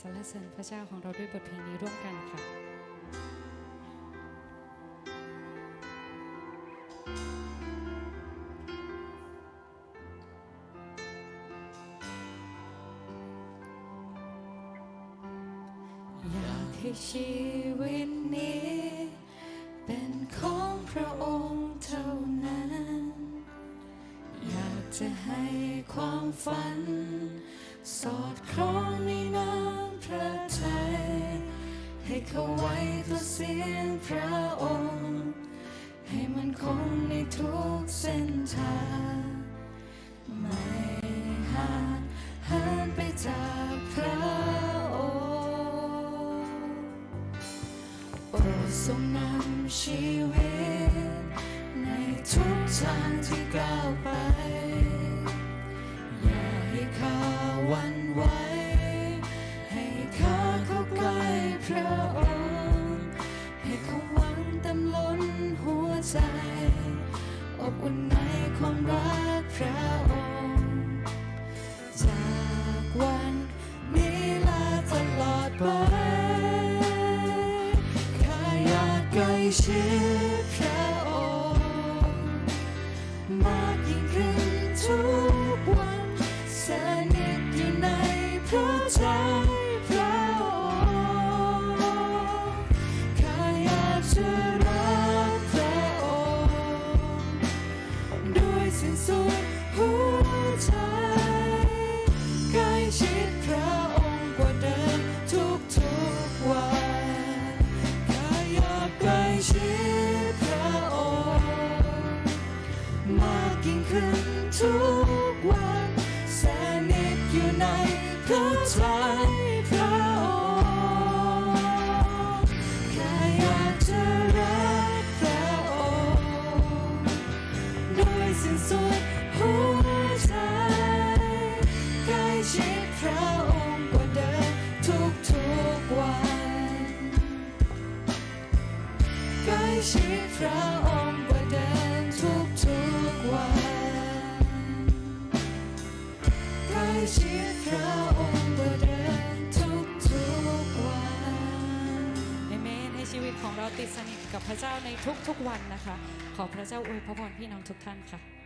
สรรเสริญพระเจ้าของเราด้วยบทเพลงนี้ร่วมกันค่ะอยากให้ชีวิตนี้ เป็นของพระองค์เท่านั้น อยากจะให้ความฝัน สอดคล้องในน้ำพระทัยให้ เขาไว้ต่อเสียงพระองค์ ให้มันคงในทุกเส้นทางไม่ห่างหินไปจากพระองค์โอ้ทรงนำชีวิต ในทุกทางที่ก้าวไป ใจ อบอุ่นในความรักพระองค์จากวันนี้และตลอดไปข้าอยากใกล้ชิด ทุกวันแสนิทอยู่ในพระทัยพระองค์ข้าอยากจะรักพระองค์ด้วยสิ้นสุดหัวใจใกล้ชิดพระองค์กว่าเดิมทุกทุกวันใกล้ชิดพระองค์ ชิดพระองค์กว่าเดิมทุกทุกวันเอเมนให้ชีวิตของเราติดสนิทกับพระเจ้าในทุกๆวันนะคะ ขอพระเจ้าอวยพรพี่น้องทุกท่านค่ะ